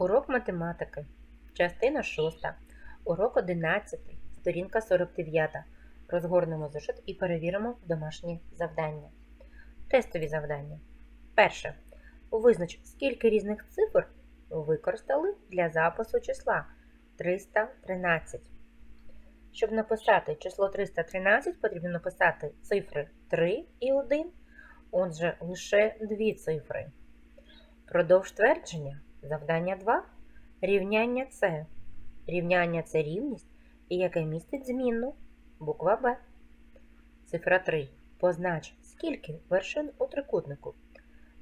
Урок математики. Частина 6. Урок 11. Сторінка 49. Розгорнемо зошит і перевіримо домашні завдання. Тестові завдання. Перше. Визнач, скільки різних цифр використали для запису числа 313. Щоб написати число 313, потрібно написати цифри 3 і 1. Отже, лише дві цифри. Продовж твердження. Завдання 2. Рівняння С. Рівняння це рівність, яке містить змінну. Буква Б. Цифра 3. Познач, скільки вершин у трикутнику.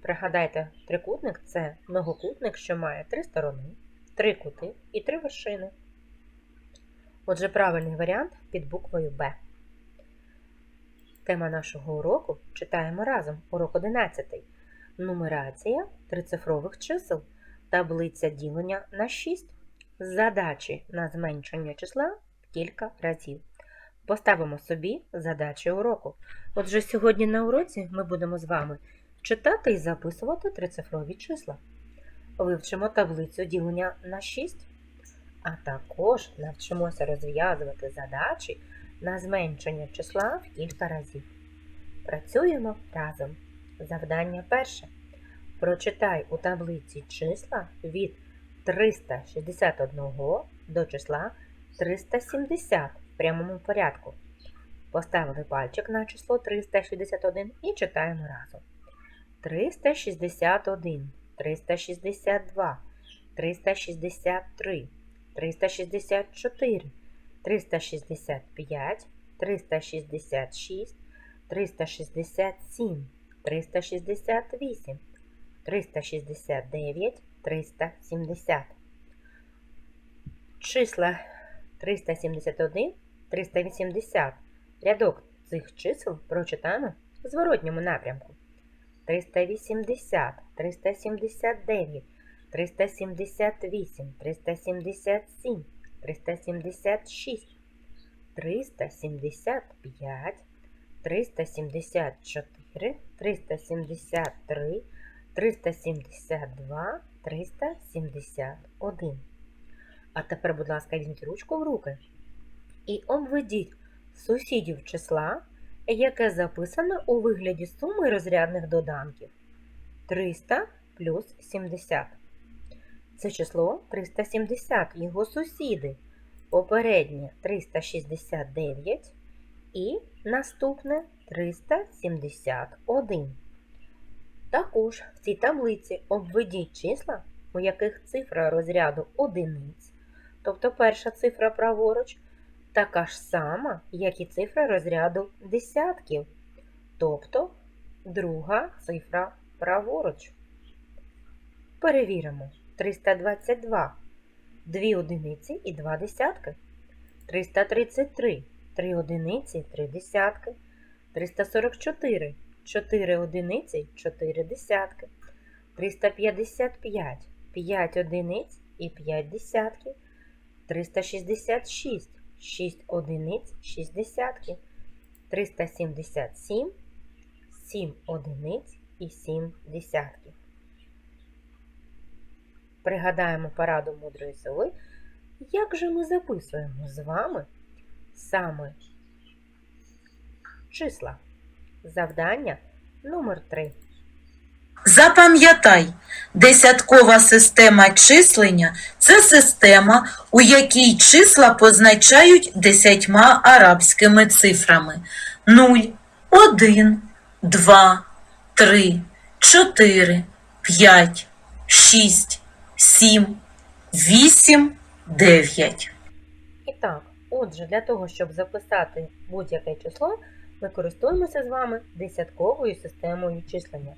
Пригадайте, трикутник це многокутник, що має три сторони, три кути і три вершини. Отже, правильний варіант під буквою Б. Тема нашого уроку читаємо разом. Урок 11. Нумерація трицифрових чисел. Таблиця ділення на 6. Задачі на зменшення числа в кілька разів. Поставимо собі задачі уроку. Отже, сьогодні на уроці ми будемо з вами читати і записувати трицифрові числа. Вивчимо таблицю ділення на 6, а також навчимося розв'язувати задачі на зменшення числа в кілька разів. Працюємо разом. Завдання перше. Прочитай у таблиці числа від 361 до числа 370 в прямому порядку. Поставили пальчик на число 361 і читаємо разом. 361, 362, 363, 364, 365, 366, 367, 368, 369, 370. Числа 371, 380. Рядок цих чисел прочитаємо в зворотньому напрямку. 380, 379, 378, 377, 376, 375, 374, 373, 372, 371. А тепер, будь ласка, візьміть ручку в руки і обведіть сусідів числа, яке записане у вигляді суми розрядних доданків 300 плюс 70. Це число 370, його сусіди. Попереднє 369 і наступне 371. Також в цій таблиці обведіть числа, у яких цифра розряду одиниць, тобто перша цифра праворуч, така ж сама, як і цифра розряду десятків, тобто друга цифра праворуч. Перевіримо 322, 2 одиниці і 2 десятки. 333, 3 одиниці, 3 десятки. 344, 4 одиниці, 4 десятки. 355, 5 одиниць і 5 десятків. 366, 6 одиниць, 6 десятків. 377, 7 одиниць і 7 десятків. Пригадаємо пораду мудрої сови, як же ми записуємо з вами саме числа. Завдання номер 3. Запам'ятай, десяткова система числення це система, у якій числа позначають десятьма арабськими цифрами 0, 1, 2, 3, 4, 5, 6, 7, 8, 9. І так, отже, для того, щоб записати будь-яке число, ми користуємося з вами десятковою системою числення.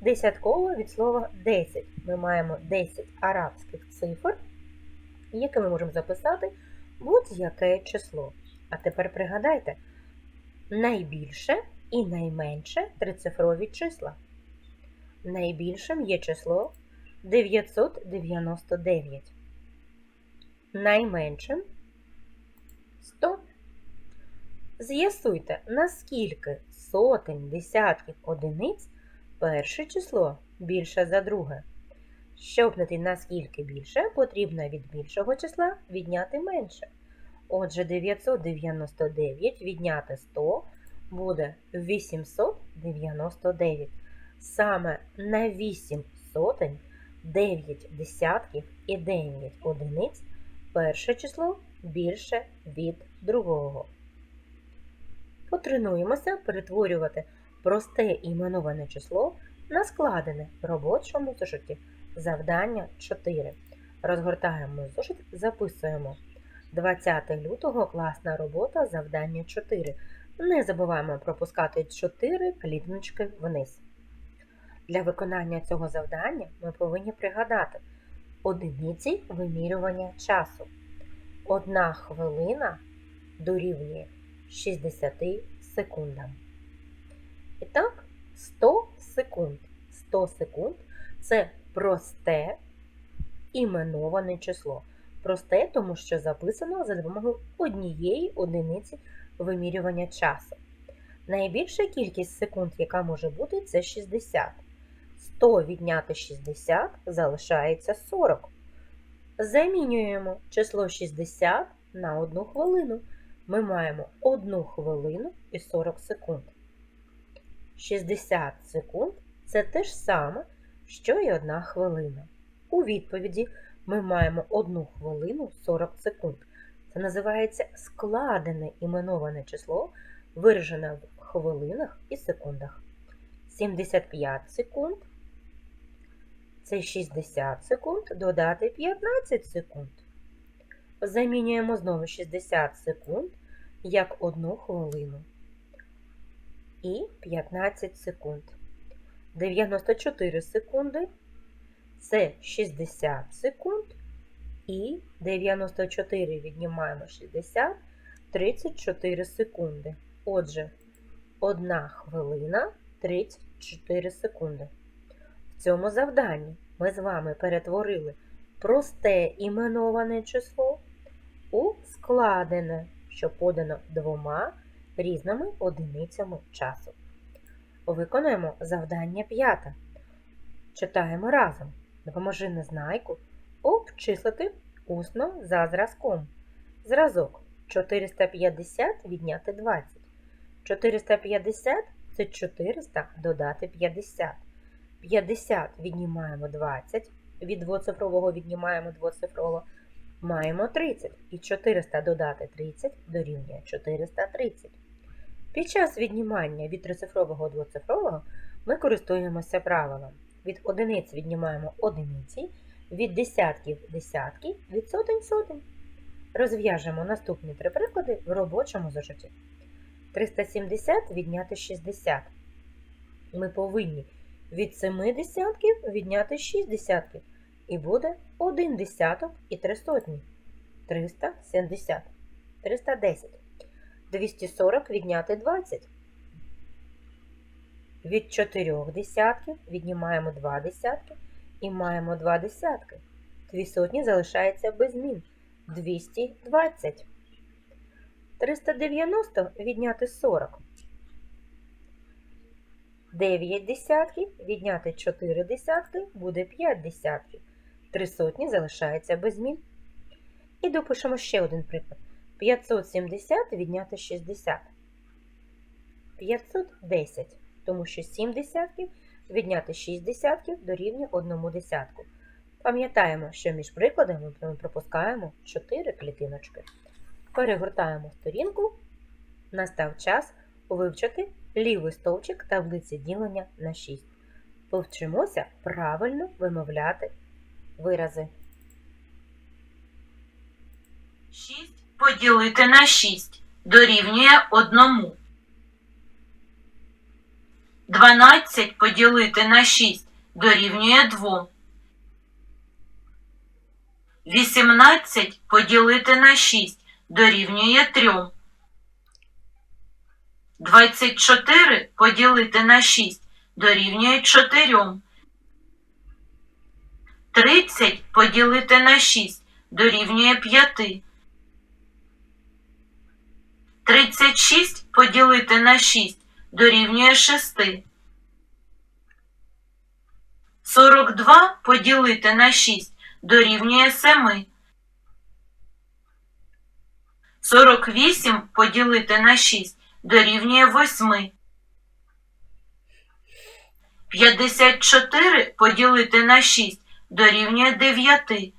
Десятково від слова 10. Ми маємо 10 арабських цифр, які ми можемо записати будь-яке число. А тепер пригадайте, найбільше і найменше трицифрові числа. Найбільшим є число 999. Найменшим 100. З'ясуйте, наскільки сотень, десятків одиниць перше число більше за друге. Щоб знайти наскільки більше, потрібно від більшого числа відняти менше. Отже, 999 відняти 100 буде 899. Саме на 8 сотень, 9 десятків і 9 одиниць перше число більше від другого. Потренуємося перетворювати просте іменоване число на складене в робочому зошиті. Завдання 4. Розгортаємо зошит, записуємо. 20 лютого класна робота, завдання 4. Не забуваємо пропускати 4 клітнички вниз. Для виконання цього завдання ми повинні пригадати одиниці вимірювання часу. Одна хвилина дорівнює 60 секундам. І так, 100 секунд. 100 секунд це просте іменоване число. Просте, тому що записано за допомогою однієї одиниці вимірювання часу. Найбільша кількість секунд, яка може бути, це 60. 100 відняти 60 залишається 40. Замінюємо число 60 на 1 хвилину. Ми маємо 1 хвилину і 40 секунд. 60 секунд це те ж саме, що і 1 хвилина. У відповіді ми маємо 1 хвилину 40 секунд. Це називається складене іменоване число, виражене в хвилинах і секундах. 75 секунд це 60 секунд додати 15 секунд. Замінюємо знову 60 секунд як 1 хвилину. І 15 секунд. 94 секунди це 60 секунд. І 94 віднімаємо 60 34 секунди. Отже, 1 хвилина 34 секунди. В цьому завданні ми з вами перетворили просте іменоване число у складене, що подано двома різними одиницями часу. Виконуємо завдання п'яте. Читаємо разом. Допоможи незнайку обчислити усно за зразком. Зразок 450 відняти 20. 450 це 400 додати 50. 50 віднімаємо 20, від двоцифрового віднімаємо двоцифрового, маємо 30. І 400 додати 30 дорівнює 430. Під час віднімання від трицифрового двоцифрового ми користуємося правилом. Від одиниць віднімаємо одиниці, від десятків десятки, від сотень сотень. Розв'яжемо наступні три приклади в робочому зошиті. 370 відняти 60. Ми повинні від 7 десятків відняти 6 десятків. І буде 1 десяток і 3 сотні. 370. 310. 240 відняти 20. Від 4 десятків віднімаємо 2 десятки і маємо 2 десятки. 2 сотні залишається без змін. 220. 390 відняти 40. 9 десятків відняти 4 десятки буде 5 десятків. 3 сотні залишається без змін. І допишемо ще один приклад. 570 відняти 60. 510, тому що 7 десятків відняти 6 десятків дорівнює 1 десятку. Пам'ятаємо, що між прикладами ми пропускаємо 4 клітиночки. Перегортаємо сторінку. Настав час вивчити лівий стовпчик таблиці ділення на 6. Повчимося правильно вимовляти вирази. 6 поділити на 6 дорівнює 1. 12 поділити на 6 дорівнює 2. 18 поділити на 6 дорівнює 3. 24 поділити на 6 дорівнює 4. 30 поділити на 6 дорівнює 5. 36 поділити на 6 дорівнює 6. 42 поділити на 6 дорівнює 7. 48 поділити на 6 дорівнює 8. 54 поділити на 6 дорівнює 9.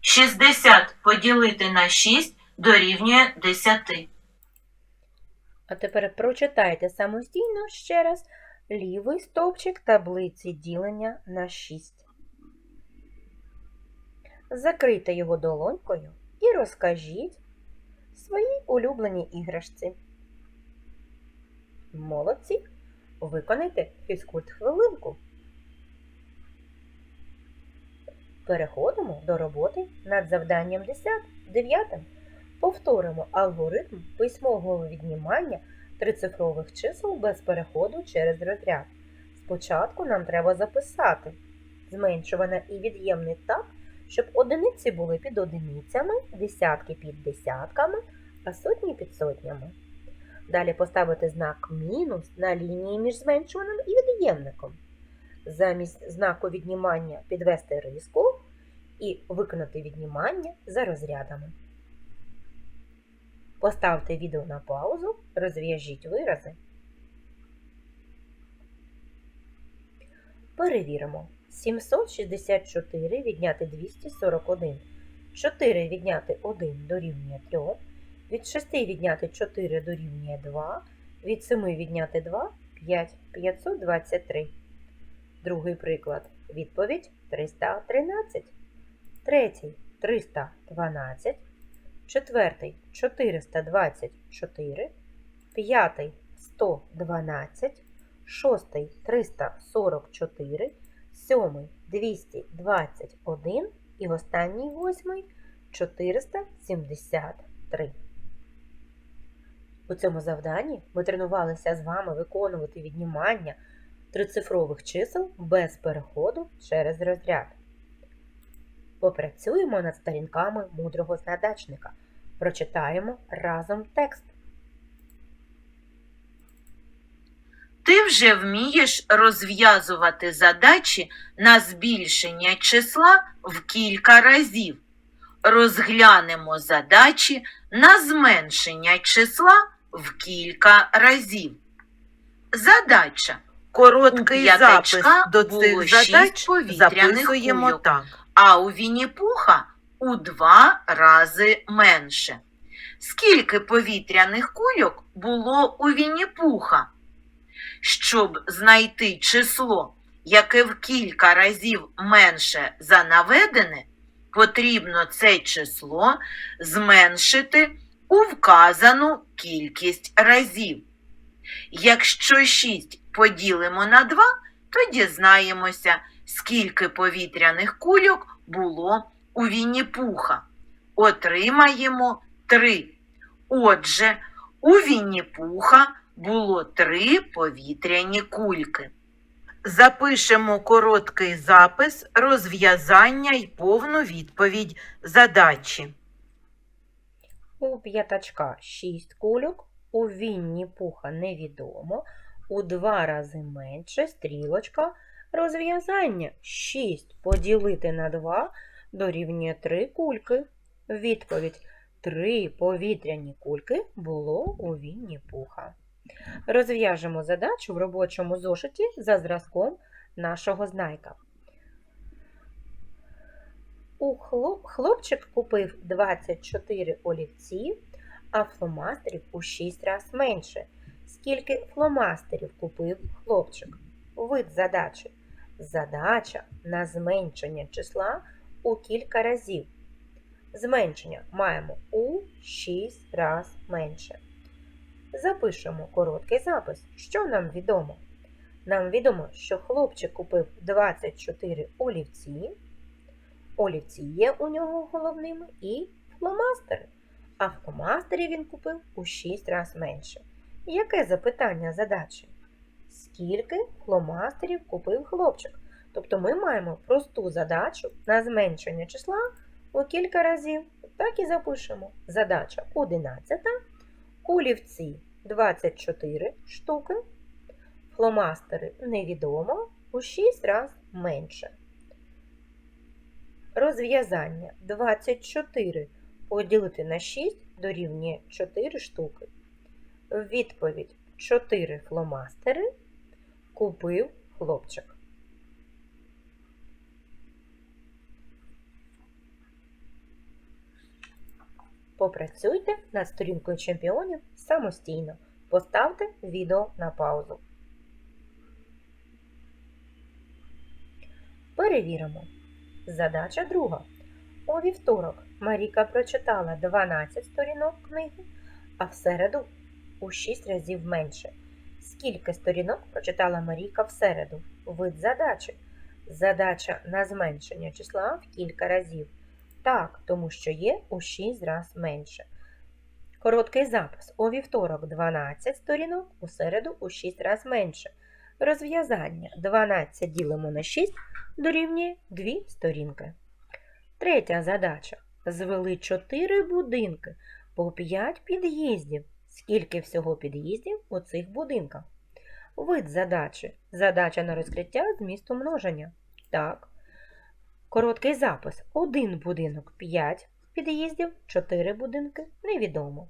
60 поділити на 6 дорівнює 10. А тепер прочитайте самостійно ще раз лівий стовпчик таблиці ділення на 6. Закрийте його долонькою і розкажіть своїй улюбленій іграшці. Молодці! Виконайте фізкульт хвилинку. Переходимо до роботи над завданням 10, 9. Повторимо алгоритм письмового віднімання трицифрових чисел без переходу через розряд. Спочатку нам треба записати зменшуване і від'ємне так, щоб одиниці були під одиницями, десятки під десятками, а сотні під сотнями. Далі поставити знак мінус на лінії між зменшуваним і від'ємником. Замість знаку віднімання підвести риску і виконати віднімання за розрядами. Поставте відео на паузу, розв'яжіть вирази. Перевіримо. 764 відняти 241. 4 відняти 1 дорівнює 3. Від 6 відняти 4 дорівнює 2. Від 7 відняти 2 5. 523. Другий приклад. Відповідь 313. Третій 312. Четвертий 424, п'ятий 112, шостий 344, сьомий 221 і останній восьмий 473. У цьому завданні ми тренувалися з вами виконувати віднімання трицифрових чисел без переходу через розряд. Попрацюємо над сторінками мудрого задачника. Прочитаємо разом текст. Ти вже вмієш розв'язувати задачі на збільшення числа в кілька разів. Розглянемо задачі на зменшення числа в кілька разів. Задача. Короткий запис до цих задач записуємо кульок. так. а у Вінні-Пуха у два рази менше. Скільки повітряних кульок було у Вінні-Пуха? Щоб знайти число, яке в кілька разів менше за наведене, потрібно це число зменшити у вказану кількість разів. Якщо 6 поділимо на 2, то дізнаємося, скільки повітряних кульок було у Вінні-Пуха. Отримаємо 3. Отже, у Вінні-Пуха було 3 повітряні кульки. Запишемо короткий запис, розв'язання і повну відповідь задачі. У п'ятачка 6 кульок, у Вінні пуха невідомо, у два рази менше стрілочка розв'язання 6 поділити на 2 дорівнює 3 кульки. Відповідь 3 повітряні кульки було у Вінні пуха. Розв'яжемо задачу в робочому зошиті за зразком нашого знайка. У хлоп... Хлопчик купив 24 олівці, а фломастерів у 6 раз менше. Скільки фломастерів купив хлопчик? Вид задачі. Задача на зменшення числа у кілька разів. Зменшення маємо у 6 раз менше. Запишемо короткий запис. Що нам відомо? Нам відомо, що хлопчик купив 24 олівці. Олівці є у нього головними і фломастери. А фломастерів він купив у 6 разів менше. Яке запитання задачі? Скільки фломастерів купив хлопчик? Тобто ми маємо просту задачу на зменшення числа у кілька разів. Так і запишемо. Задача 11. Олівці 24 штуки. Фломастери невідомо. у 6 разів менше. Розв'язання 24 поділити на 6 дорівнює 4 штуки. Відповідь 4 фломастери купив хлопчик. Попрацюйте над сторінкою чемпіонів самостійно. Поставте відео на паузу. Перевіримо. Задача друга. У вівторок Маріка прочитала 12 сторінок книги, а в середу у 6 разів менше. Скільки сторінок прочитала Марійка в середу? Вид задачі. Задача на зменшення числа в кілька разів. Так, тому що є у 6 разів менше. Короткий запис. У вівторок 12 сторінок, у середу у 6 разів менше. Розв'язання 12 ділимо на 6 дорівнює 2 сторінки. Третя задача. Звели 4 будинки по 5 під'їздів. Скільки всього під'їздів у цих будинках? Вид задачі. Задача на розкриття змісту множення. Так. Короткий запис. Один будинок 5 під'їздів, 4 будинки невідомо.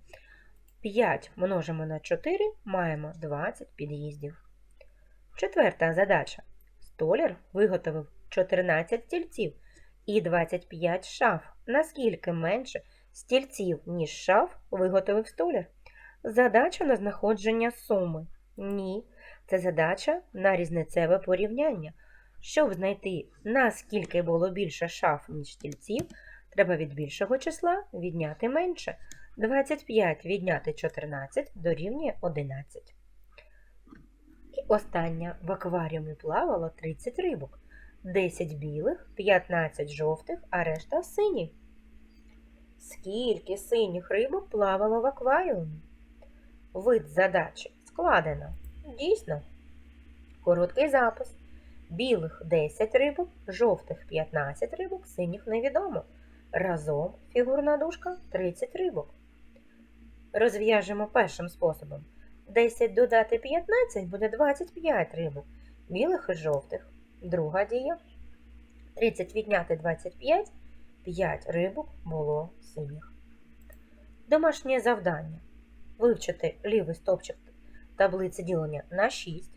5 множимо на 4, маємо 20 під'їздів. Четверта задача. Столяр виготовив 14 стільців і 25 шаф. Наскільки менше стільців, ніж шаф, виготовив столяр? Задача на знаходження суми. Ні. Це задача на різницеве порівняння. Щоб знайти, наскільки було більше шаф, ніж стільців, треба від більшого числа відняти менше. 25 відняти 14 дорівнює 11. І остання в акваріумі плавало 30 рибок. 10 білих, 15 жовтих, а решта сині. Скільки синіх рибок плавало в акваріумі? Вид задачі складено. Дійсно. Короткий запис. Білих 10 рибок, жовтих 15 рибок, синіх невідомо. Разом фігурна дужка 30 рибок. Розв'яжемо першим способом. 10 додати 15 буде 25 рибок, білих і жовтих. Друга дія. 30 відняти 25, 5 рибок було синіх. Домашнє завдання. Вивчити лівий стовпчик таблиці ділення на 6,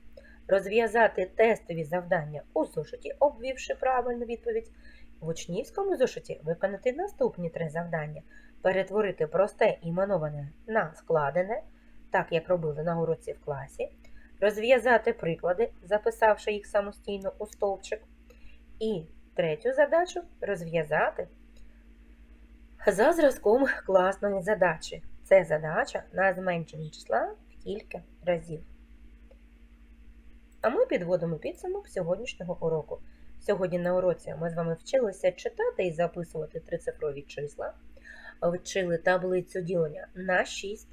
розв'язати тестові завдання у зошиті, обвівши правильну відповідь. В учнівському зошиті виконати наступні три завдання: перетворити просте іменоване на складене, так як робили на уроці в класі, розв'язати приклади, записавши їх самостійно у стовпчик. І третю задачу розв'язати за зразком класної задачі. Це задача на зменшення числа в кілька разів. А ми підводимо підсумок сьогоднішнього уроку. Сьогодні на уроці ми з вами вчилися читати і записувати трицифрові числа, вчили таблицю ділення на 6,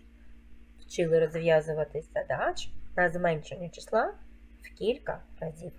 вчили розв'язувати задач на зменшення числа в кілька разів.